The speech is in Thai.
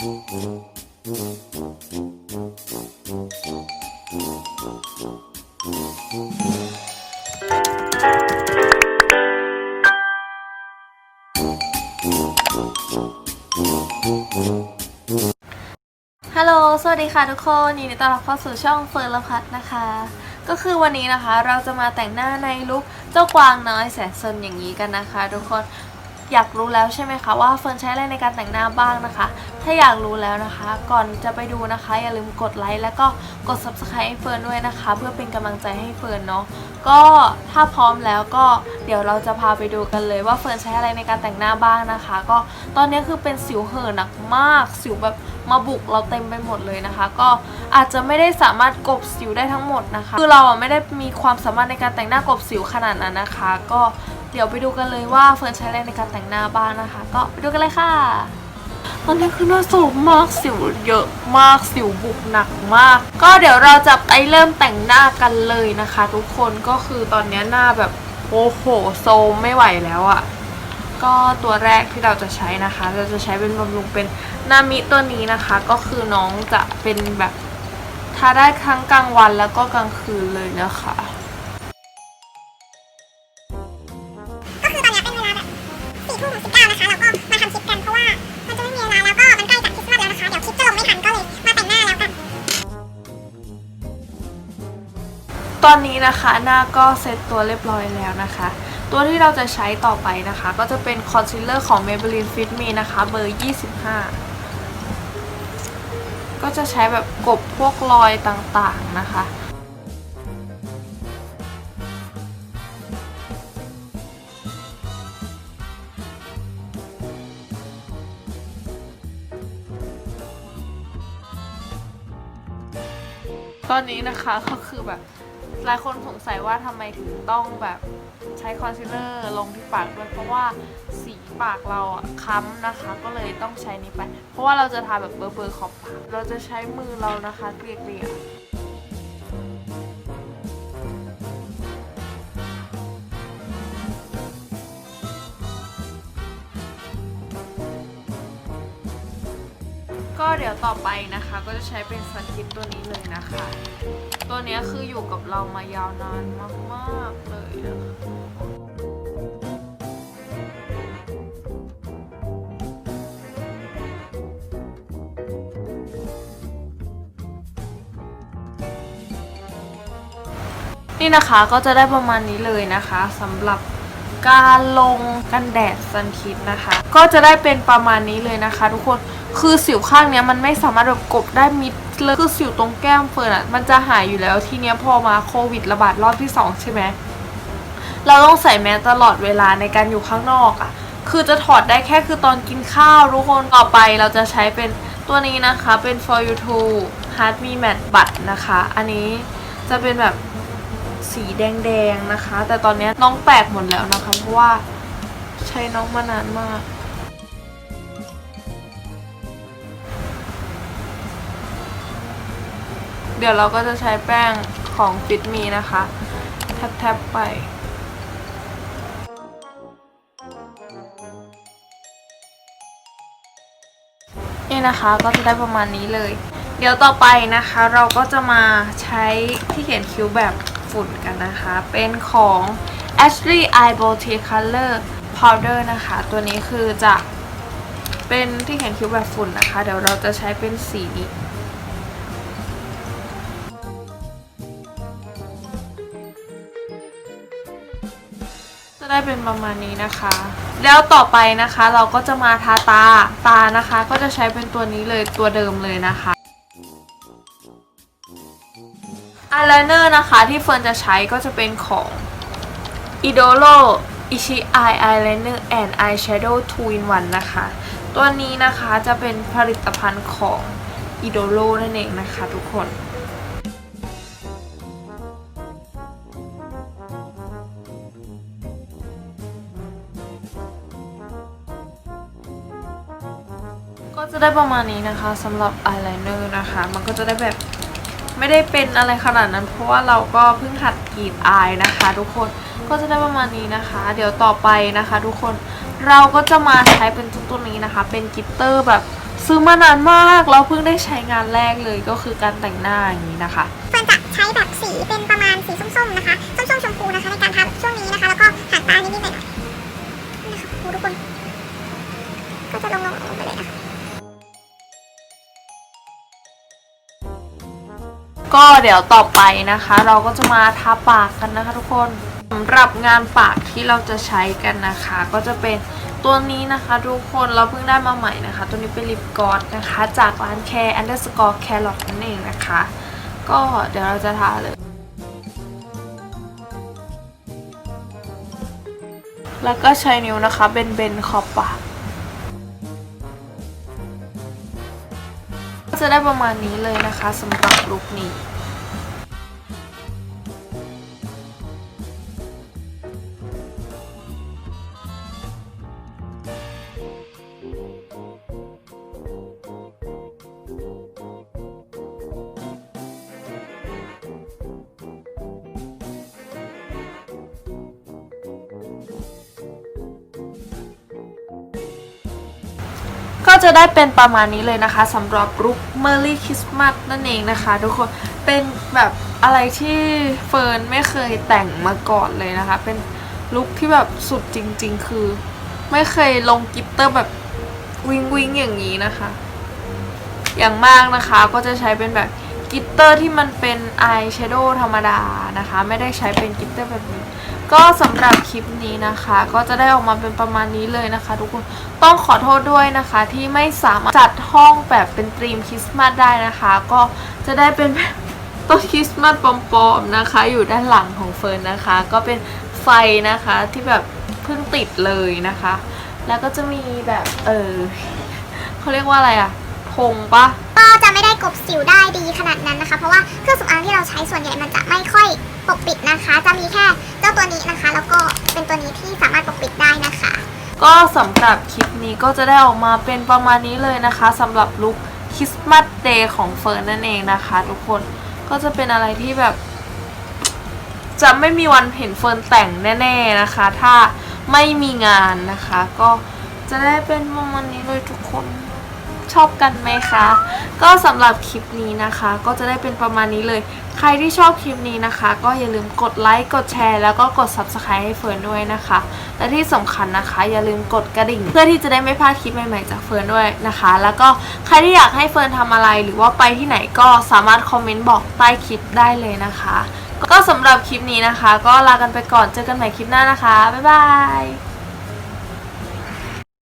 ฮัลโหล สวัสดีค่ะทุกคนยินดีต้อนรับเข้าสู่ช่องเฟิร์นละพัฒน์นะคะ ก็คือวันนี้นะคะเราจะมาแต่งหน้าในลุคเจ้ากวางน้อยแสนซนอย่างนี้กันนะคะ ทุกคน อยากรู้แล้วใช่ไหมคะว่าเฟิร์นใช้อะไรในการแต่งหน้าบ้างนะคะ ถ้าอยากรู้แล้วนะคะ ก่อนจะไปดูนะคะ อย่าลืมกดไลค์แล้วก็กด subscribe ให้เฟิร์นด้วยนะคะ เพื่อเป็นกำลังใจให้เฟิร์นเนาะก็ถ้าพร้อมแล้วก็เดี๋ยวเราจะพาไปดูกันเลยว่าเฟิร์นใช้อะไรในการแต่งหน้าบ้างนะคะ ก็ตอนนี้คือเป็นสิวเห่อหนักมาก สิวแบบมาบุกเราเต็มไปหมดเลยนะคะ ก็อาจจะไม่ได้สามารถกบสิวได้ทั้งหมดนะคะ คือเราไม่ได้มีความสามารถในการแต่งหน้ากบสิวขนาดนั้นนะคะ ก็ เดี๋ยวไปดูกันเลยว่าเฟิร์นใช้อะไรในการแต่งหน้าบ้างนะคะ ก็ไปดูกันเลยค่ะ ตอนนี้คือหน้าโศกมากสิวเยอะมากสิวบุกหนักมาก ก็เดี๋ยวเราจะไปเริ่มแต่งหน้ากันเลยนะคะ ทุกคนก็คือตอนนี้หน้าแบบโอ้โหโซมไม่ไหวแล้วอะ่ะก็ตัวแรกที่เราจะใช้นะคะ เราจะใช้เป็นบำรุงเป็นนามิตัวนี้นะคะ ก็คือน้องจะเป็นแบบทาได้ทั้งกลางวันแล้วก็กลางคืนเลยนะคะ ทุ่มสิบเก้านะคะเราก็มาทำคลิปกันเพราะว่ามันจะไม่มีเวลาแล้วก็มันใกล้จากคริสต์มาสแล้วนะคะ เดี๋ยวคลิปจะลงไม่ทันก็เลยมาแต่งหน้าแล้วกัน ตอนนี้นะคะหน้าก็เซตตัวเรียบร้อยแล้วนะคะ ตัวที่เราจะใช้ต่อไปนะคะ ก็จะเป็นคอนซีลเลอร์ของ Maybelline Fit Me นะคะเบอร์ 25 ก็จะใช้แบบกบพวกรอยต่างๆนะคะ ตอนนี้นะคะก็คือแบบหลายคนสงสัยว่าทำไมถึงต้องแบบใช้คอนซีลเลอร์ลงที่ปากด้วยเพราะว่าสีปากเราอะค้ำนะคะ ก็เลยต้องใช้นี้ไป เพราะว่าเราจะทาแบบเบอร์เบอร์ขอบปากเราจะใช้มือเรานะคะเกลี่ย ก็เดี๋ยวต่อไปนะคะ ก็จะใช้เป็นสกิปตัวนี้เลยนะคะ ตัวนี้คืออยู่กับเรามายาวนานมากๆเลยนะคะนี่นะคะก็จะได้ประมาณนี้เลยนะคะสำหรับ การลงกันแดดซันคิดนะคะ ก็จะได้เป็นประมาณนี้เลยนะคะ ทุกคนคือสิวข้างเนี้ยมันไม่สามารถแบบกบได้มิดเลยคือสิวตรงแก้มเฟิร์นอะมันจะหายอยู่แล้วทีเนี้ยพอมาโควิดระบาดรอบที่สองใช่ไหมเราต้องใส่แมสตลอดเวลาในการอยู่ข้างนอกอะคือจะถอดได้แค่คือตอนกินข้าวทุกคนต่อไปเราจะใช้เป็นตัวนี้นะคะเป็น for you to heart me matte butt นะคะ อันนี้จะเป็นแบบ สีแดงๆนะคะ แต่ตอนนี้น้องแตกหมดแล้วนะคะ เพราะว่าใช้น้องมานานมากเดี๋ยวเราก็จะใช้แป้งของฟิตมีนะคะ แทบๆไป นี่นะคะก็จะได้ประมาณนี้เลย เดี๋ยวต่อไปนะคะ เราก็จะมาใช้ที่เขียนคิ้วแบบ ฝุ่นกันนะคะ เป็นของ Ashley Eyebrow Tea Color Powder นะคะ ตัวนี้คือจะเป็นที่เขียนคิ้วแบบฝุ่นนะคะ เดี๋ยวเราจะใช้เป็นสีนี้จะได้เป็นประมาณนี้นะคะ แล้วต่อไปนะคะเราก็จะมาทาตาตานะคะ ก็จะใช้เป็นตัวนี้เลยตัวเดิมเลยนะคะ อายไลเนอร์นะคะที่เฟิร์นจะใช้ก็จะเป็นของ Idolo Ichi Eye Eyeliner and Eyeshadow 2 in 1 นะคะ ตัวนี้นะคะจะเป็นผลิตภัณฑ์ของ Idolo นั่นเองนะคะทุกคนก็จะได้ประมาณนี้นะคะสำหรับอายไลเนอร์นะคะ มันก็จะได้แบบ ไม่ได้เป็นอะไรขนาดนั้น เพราะว่าเราก็เพิ่งหัดกรีดอายนะคะ ทุกคนก็จะได้ประมาณนี้นะคะ เดี๋ยวต่อไปนะคะ ทุกคนเราก็จะมาใช้เป็นตัวนี้นะคะ เป็นกิตเตอร์แบบซื้อมานานมากเราเพิ่งได้ใช้งานแรกเลยก็คือการแต่งหน้าอย่างนี้นะคะเฟิร์นจะใช้แบบสีเป็นประมาณสีส้มๆนะคะส้มๆชมพูนะคะในการทำช่วงนี้นะคะ แล้วก็หางตานิดๆหน่อยๆนะคะทุกคน ก็จะลงๆไปเลยนะคะ ก็เดี๋ยวต่อไปนะคะ เราก็จะมาทาปากกันนะคะทุกคนสำหรับงานปากที่เราจะใช้กันนะคะ ก็จะเป็นตัวนี้นะคะทุกคนเราเพิ่งได้มาใหม่นะคะ ตัวนี้เป็นลิปกอสนะคะ จากร้านแคร์ underscore carrot นั่นเองนะคะ ก็เดี๋ยวเราจะทาเลย แล้วก็ใช้นิ้วนะคะเบนเบนขอบปาก จะได้ประมาณนี้เลยนะคะสำหรับลุคนี้ จะได้เป็นประมาณนี้เลยนะคะสำหรับลุค Merry Christmas นั่นเองนะคะ ทุกคนเป็นแบบอะไรที่เฟิร์นไม่เคยแต่งมาก่อนเลยนะคะ เป็นลุคที่แบบสุดจริง ๆ คือ ไม่เคยลงกลิตเตอร์แบบวิงวิงอย่างนี้นะคะ อย่างมากนะคะก็จะใช้เป็นแบบกลิตเตอร์ที่มันเป็นอายแชโดว์ธรรมดานะคะ ไม่ได้ใช้เป็นกลิตเตอร์แบบนี้ ก็สำหรับคลิปนี้นะคะ ก็จะได้ออกมาเป็นประมาณนี้เลยนะคะ ทุกคนต้องขอโทษด้วยนะคะ ที่ไม่สามารถจัดห้องแบบเป็นธีมคริสต์มาสได้นะคะ ก็จะได้เป็นต้นคริสต์มาสปลอมๆนะคะ อยู่ด้านหลังของเฟิร์นนะคะ ก็เป็นไฟนะคะที่แบบเพิ่งติดเลยนะคะ แล้วก็จะมีแบบเออเขาเรียกว่าอะไรอะ ธงปะก็จะไม่ได้กลบสิวได้ดีขนาดนั้นนะคะ เพราะว่าเครื่องสำอางที่เราใช้ส่วนใหญ่มันจะไม่ค่อยปกปิดนะคะ จะมีแค่เจ้าตัวนี้นะคะ แล้วก็เป็นตัวนี้ที่สามารถปกปิดได้นะคะ ก็สำหรับคลิปนี้ก็จะได้ออกมาเป็นประมาณนี้เลยนะคะสำหรับลุคคริสต์มาสเดย์ของเฟิร์นนั่นเองนะคะ ทุกคนก็จะเป็นอะไรที่แบบ จะไม่มีวันเห็นเฟิร์นแต่งแน่ๆนะคะ ถ้าไม่มีงานนะคะ ก็จะได้เป็นประมาณนี้เลยทุกคน ชอบกันไหมคะ ก็สำหรับคลิปนี้นะคะ ก็จะได้เป็นประมาณนี้เลย ใครที่ชอบคลิปนี้นะคะ ก็อย่าลืมกดไลค์กดแชร์แล้วก็กด subscribe ให้เฟิร์นด้วยนะคะ และที่สำคัญนะคะ อย่าลืมกดกระดิ่ง เพื่อที่จะได้ไม่พลาดคลิปใหม่ๆจากเฟิร์นด้วยนะคะ แล้วก็ใครที่อยากให้เฟิร์นทำอะไรหรือว่าไปที่ไหนก็สามารถคอมเมนต์บอกใต้คลิปได้เลยนะคะ ก็สำหรับคลิปนี้นะคะ ก็ลากันไปก่อนเจอกันใหม่คลิปหน้านะคะบ๊ายบาย